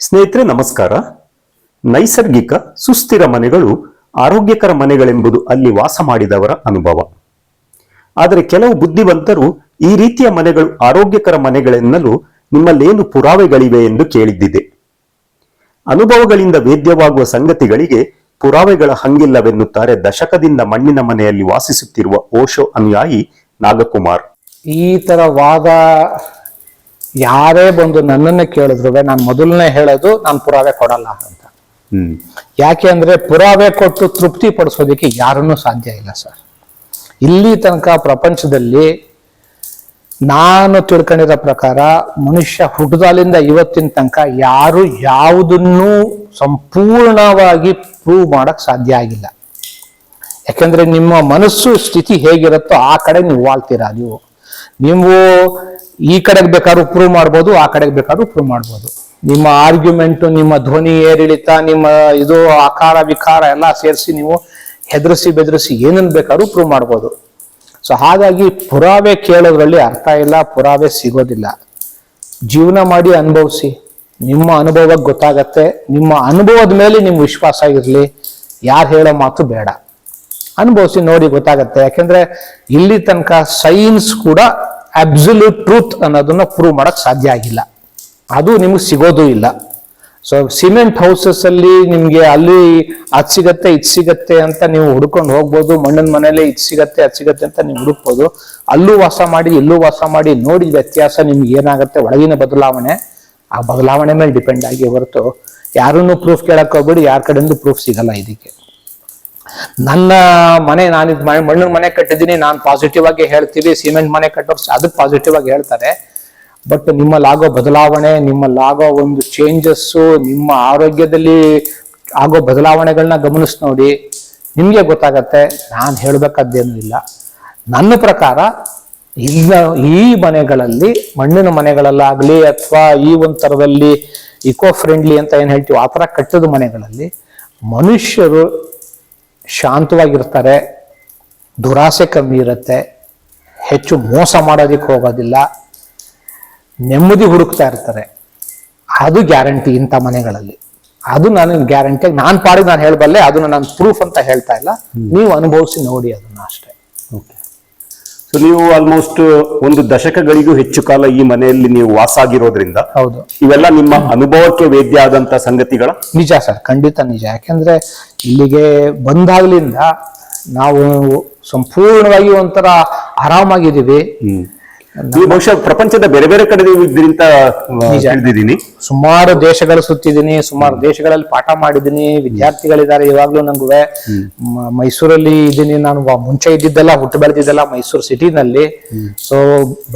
ಸ್ನೇಹಿತರೆ, ನಮಸ್ಕಾರ. ನೈಸರ್ಗಿಕ ಸುಸ್ಥಿರ ಮನೆಗಳು ಆರೋಗ್ಯಕರ ಮನೆಗಳೆಂಬುದು ಅಲ್ಲಿ ವಾಸ ಮಾಡಿದವರ ಅನುಭವ. ಆದರೆ ಕೆಲವು ಬುದ್ಧಿವಂತರು ಈ ರೀತಿಯ ಮನೆಗಳು ಆರೋಗ್ಯಕರ ಮನೆಗಳೆನ್ನಲು ನಿಮ್ಮಲ್ಲೇನು ಪುರಾವೆಗಳಿವೆ ಎಂದು ಕೇಳಿದ್ದಿದೆ. ಅನುಭವಗಳಿಂದ ವೇದ್ಯವಾಗುವ ಸಂಗತಿಗಳಿಗೆ ಪುರಾವೆಗಳ ಹಂಗಿಲ್ಲವೆನ್ನುತ್ತಾರೆ ದಶಕದಿಂದ ಮಣ್ಣಿನ ಮನೆಯಲ್ಲಿ ವಾಸಿಸುತ್ತಿರುವ ಓಶೋ ಅನುಯಾಯಿ ನಾಗಕುಮಾರ್. ಈ ತರ ವಾದ ಯಾರೇ ಬಂದು ನನ್ನನ್ನ ಕೇಳಿದ್ರು ನಾನು ಮೊದಲನೇ ಹೇಳೋದು ನಾನು ಪುರಾವೆ ಕೊಡಲ್ಲ ಅಂತ. ಯಾಕೆ ಅಂದ್ರೆ ಪುರಾವೆ ಕೊಟ್ಟು ತೃಪ್ತಿ ಪಡಿಸೋದಕ್ಕೆ ಯಾರನ್ನೂ ಸಾಧ್ಯ ಇಲ್ಲ ಸರ್. ಇಲ್ಲಿ ತನಕ ಪ್ರಪಂಚದಲ್ಲಿ ನಾನು ತಿಳ್ಕೊಂಡಿರೋ ಪ್ರಕಾರ ಮನುಷ್ಯ ಹುಟ್ಟದಾಲಿಂದ ಇವತ್ತಿನ ತನಕ ಯಾರು ಯಾವುದನ್ನೂ ಸಂಪೂರ್ಣವಾಗಿ ಪ್ರೂವ್ ಮಾಡಕ್ ಸಾಧ್ಯ ಆಗಿಲ್ಲ. ಯಾಕೆಂದ್ರೆ ನಿಮ್ಮ ಮನಸ್ಸು ಸ್ಥಿತಿ ಹೇಗಿರುತ್ತೋ ಆ ಕಡೆ ನೀವು ವಾಳ್ತೀರಾ ನೀವು? ನೀವು ಈ ಕಡೆಗೆ ಬೇಕಾದ್ರೂ ಪ್ರೂವ್ ಮಾಡ್ಬೋದು, ಆ ಕಡೆಗೆ ಬೇಕಾದ್ರೂ ಪ್ರೂವ್ ಮಾಡ್ಬೋದು. ನಿಮ್ಮ ಆರ್ಗ್ಯುಮೆಂಟ್ ನಿಮ್ಮ ಧ್ವನಿ ಏರಿಳಿತ, ನಿಮ್ಮ ಇದು ಆಕಾರ, ವಿಕಾರ ಎಲ್ಲ ಸೇರಿಸಿ ನೀವು ಹೆದರಿಸಿ ಬೆದರಿಸಿ ಏನನ್ನು ಬೇಕಾದ್ರೂ ಪ್ರೂವ್ ಮಾಡ್ಬೋದು. ಸೊ ಹಾಗಾಗಿ ಪುರಾವೆ ಕೇಳೋದ್ರಲ್ಲಿ ಅರ್ಥ ಇಲ್ಲ, ಪುರಾವೆ ಸಿಗೋದಿಲ್ಲ. ಜೀವನ ಮಾಡಿ ಅನುಭವಿಸಿ. ನಿಮ್ಮ ಅನುಭವಕ್ಕೆ ಗೊತ್ತಾಗತ್ತೆ. ನಿಮ್ಮ ಅನುಭವದ ಮೇಲೆ ನಿಮ್ಗೆ ವಿಶ್ವಾಸ ಇರಲಿ. ಯಾರು ಹೇಳೋ ಮಾತು ಬೇಡ. ಅನುಭವಿಸಿ ನೋಡಿ ಗೊತ್ತಾಗತ್ತೆ. ಯಾಕೆಂದ್ರೆ ಇಲ್ಲಿ ತನಕ ಸೈನ್ಸ್ ಕೂಡ ಅಬ್ಸಲ್ಯೂಟ್ ಟ್ರೂತ್ ಅನ್ನೋದನ್ನ ಪ್ರೂವ್ ಮಾಡಕ್ ಸಾಧ್ಯ ಆಗಿಲ್ಲ. ಅದು ನಿಮ್ಗೆ ಸಿಗೋದು ಇಲ್ಲ. ಸೊ ಸಿಮೆಂಟ್ ಹೌಸಸ್ ಅಲ್ಲಿ ನಿಮ್ಗೆ ಅಲ್ಲಿ ಅದ್ ಸಿಗತ್ತೆ, ಇದು ಸಿಗತ್ತೆ ಅಂತ ನೀವು ಹುಡ್ಕೊಂಡು ಹೋಗ್ಬೋದು, ಮಣ್ಣಿನ ಮನೇಲಿ ಇದು ಸಿಗತ್ತೆ, ಅದು ಸಿಗತ್ತೆ ಅಂತ ನೀವು ಹುಡುಕ್ಬೋದು. ಅಲ್ಲೂ ವಾಸ ಮಾಡಿ, ಇಲ್ಲೂ ವಾಸ ಮಾಡಿ ನೋಡಿದ ವ್ಯತ್ಯಾಸ ನಿಮ್ಗೆ ಏನಾಗುತ್ತೆ? ಒಳಗಿನ ಬದಲಾವಣೆ, ಆ ಬದಲಾವಣೆ ಮೇಲೆ ಡಿಪೆಂಡ್ ಆಗಿ ಹೊರತು ಯಾರನ್ನು ಪ್ರೂಫ್ ಕೇಳಕ್ ಹೋಗ್ಬಿಡಿ, ಯಾರ ಕಡೆಯಿಂದ ಪ್ರೂಫ್ ಸಿಗಲ್ಲ ಇದಕ್ಕೆ. ನನ್ನ ಮನೆ ನಾನು ಇದ್ ಮಣ್ಣಿನ ಮನೆ ಕಟ್ಟಿದ್ದೀನಿ, ನಾನು ಪಾಸಿಟಿವ್ ಆಗಿ ಹೇಳ್ತೀವಿ ಸಿಮೆಂಟ್ ಮನೆ ಕಟ್ಟೋರು ಅದಕ್ಕೆ ಪಾಸಿಟಿವ್ ಆಗಿ ಹೇಳ್ತಾರೆ. ಬಟ್ ನಿಮ್ಮಲ್ಲಾಗೋ ಬದಲಾವಣೆ ನಿಮ್ಮಲ್ಲಾಗೋ ಒಂದು ಚೇಂಜಸ್ಸು ನಿಮ್ಮ ಆರೋಗ್ಯದಲ್ಲಿ ಆಗೋ ಬದಲಾವಣೆಗಳನ್ನ ಗಮನಿಸಿ ನೋಡಿ, ನಿಮಗೆ ಗೊತ್ತಾಗತ್ತೆ, ನಾನು ಹೇಳಬೇಕಾದ್ದೇನೂ ಇಲ್ಲ. ನನ್ನ ಪ್ರಕಾರ ಇಲ್ಲ ಈ ಮನೆಗಳಲ್ಲಿ, ಮಣ್ಣಿನ ಮನೆಗಳಲ್ಲಾಗಲಿ ಅಥವಾ ಈ ಒಂದು ಥರದಲ್ಲಿ ಇಕೋ ಫ್ರೆಂಡ್ಲಿ ಅಂತ ಏನು ಹೇಳ್ತೀವಿ, ಆ ಥರ ಕಟ್ಟಿದ ಮನೆಗಳಲ್ಲಿ, ಮನುಷ್ಯರು ಶಾಂತವಾಗಿರ್ತಾರೆ ದುರಾಸೆ ಕಮ್ಮಿ ಇರುತ್ತೆ ಹೆಚ್ಚು ಮೋಸ ಮಾಡೋದಕ್ಕೆ ಹೋಗೋದಿಲ್ಲ ನೆಮ್ಮದಿ ಹುಡುಕ್ತಾ ಇರ್ತಾರೆ. ಅದು ಗ್ಯಾರಂಟಿ ಇಂಥ ಮನೆಗಳಲ್ಲಿ. ಅದು ನಾನು ಗ್ಯಾರಂಟಿ ನಾನು ಪಾಡಿಗೆ ನಾನು ಹೇಳಬಲ್ಲೆ ಅದನ್ನ ನಾನು ಪ್ರೂಫ್ ಅಂತ ಹೇಳ್ತಾ ಇಲ್ಲ. ನೀವು ಅನುಭವಿಸಿ ನೋಡಿ ಅದನ್ನ ಅಷ್ಟೇ. ಓಕೆ. ಸೊ ನೀವು ಆಲ್ಮೋಸ್ಟ್ ಒಂದು ದಶಕಗಳಿಗೂ ಹೆಚ್ಚು ಕಾಲ ಈ ಮನೆಯಲ್ಲಿ ನೀವು ವಾಸ ಆಗಿರೋದ್ರಿಂದ ಹೌದು. ಇವೆಲ್ಲ ನಿಮ್ಮ ಅನುಭವಕ್ಕೆ ವೇದ್ಯ ಆದಂತ ಸಂಗತಿಗಳ? ನಿಜ ಸರ್ ಖಂಡಿತ ನಿಜ. ಯಾಕೆಂದ್ರೆ ಇಲ್ಲಿಗೆ ಬಂದಾಗ್ಲಿಂದ ನಾವು ಸಂಪೂರ್ಣವಾಗಿ ಒಂಥರ ಆರಾಮಾಗಿದ್ದೀವಿ. ನೀವು ಬಹುಶಃ ಪ್ರಪಂಚದ ಬೇರೆ ಬೇರೆ ಕಡೆ ಇದರಿಂದ ತಿಳಿದಿದ್ದೀನಿ. ಸುಮಾರು ದೇಶಗಳು ಸುತ್ತಿದ್ದೀನಿ ಸುಮಾರು ದೇಶಗಳಲ್ಲಿ ಪಾಠ ಮಾಡಿದ್ದೀನಿ ವಿದ್ಯಾರ್ಥಿಗಳಿದ್ದಾರೆ ಇವಾಗ್ಲೂ ನಂಗುವೆ. ಮೈಸೂರಲ್ಲಿ ಇದ್ದೀನಿ ನಾನು ಮುಂಚೆ ಇದ್ದಿದ್ದೆಲ್ಲ ಹುಟ್ಟು ಬೆಳೆದಿದ್ದೆಲ್ಲ ಮೈಸೂರು ಸಿಟಿನಲ್ಲಿ. ಸೊ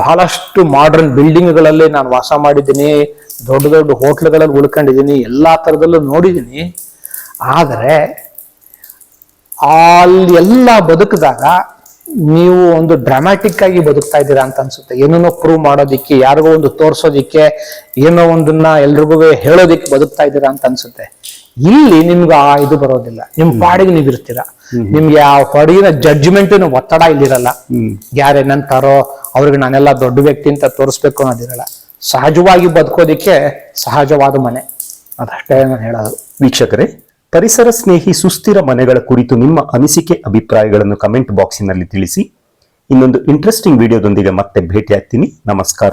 ಬಹಳಷ್ಟು ಮಾಡರ್ನ್ ಬಿಲ್ಡಿಂಗ್ಗಳಲ್ಲಿ ನಾನು ವಾಸ ಮಾಡಿದ್ದೀನಿ ದೊಡ್ಡ ದೊಡ್ಡ ಹೋಟ್ಲುಗಳಲ್ಲಿ ಉಳ್ಕೊಂಡಿದ್ದೀನಿ ಎಲ್ಲಾ ತರದಲ್ಲೂ ನೋಡಿದ್ದೀನಿ. ಆದರೆ ಅಲ್ಲಿ ಎಲ್ಲ ಬದುಕಿದಾಗ ನೀವು ಒಂದು ಡ್ರಾಮ್ಯಾಟಿಕ್ ಆಗಿ ಬದುಕ್ತಾ ಇದ್ದೀರಾ ಅಂತ ಅನ್ಸುತ್ತೆ. ಏನನ್ನೋ ಪ್ರೂವ್ ಮಾಡೋದಿಕ್ಕೆ ಯಾರಿಗೋ ಒಂದು ತೋರ್ಸೋದಿಕ್ಕೆ ಏನೋ ಒಂದನ್ನ ಎಲ್ರಿಗೂ ಹೇಳೋದಿಕ್ಕೆ ಬದುಕ್ತಾ ಇದ್ದೀರಾ ಅಂತ ಅನ್ಸುತ್ತೆ. ಇಲ್ಲಿ ನಿಮ್ಗೆ ಆ ಇದು ಬರೋದಿಲ್ಲ. ನಿಮ್ ಪಾಡಿಗೆ ನೀವು ಇರ್ತೀರಾ. ನಿಮ್ಗೆ ಆ ಹೊರಗಿನ ಜಡ್ಜ್ಮೆಂಟಿನ ಒತ್ತಡ ಇಲ್ಲಿರಲ್ಲ. ಯಾರೇನಂತಾರೋ ಅವ್ರಿಗೆ ನಾನೆಲ್ಲ ದೊಡ್ಡ ವ್ಯಕ್ತಿ ಅಂತ ತೋರಿಸ್ಬೇಕು ಅನ್ನೋದಿರಲ್ಲ. ಸಹಜವಾಗಿ ಬದುಕೋದಿಕ್ಕೆ ಸಹಜವಾದ ಮನೆ. ಅದಷ್ಟೇ ನಾನು ಹೇಳೋದು. ವೀಕ್ಷಕರೇ ಪರಿಸರ ಸ್ನೇಹಿ ಸುಸ್ಥಿರ ಮನೆಗಳ ಕುರಿತು ನಿಮ್ಮ ಅನಿಸಿಕೆ, ಅಭಿಪ್ರಾಯಗಳನ್ನು ಕಮೆಂಟ್ ಬಾಕ್ಸಿನಲ್ಲಿ ತಿಳಿಸಿ ಇನ್ನೊಂದು ಇಂಟ್ರೆಸ್ಟಿಂಗ್ ವಿಡಿಯೋದೊಂದಿಗೆ ಮತ್ತೆ ಭೇಟಿಯಾಗ್ತೀನಿ. ನಮಸ್ಕಾರ.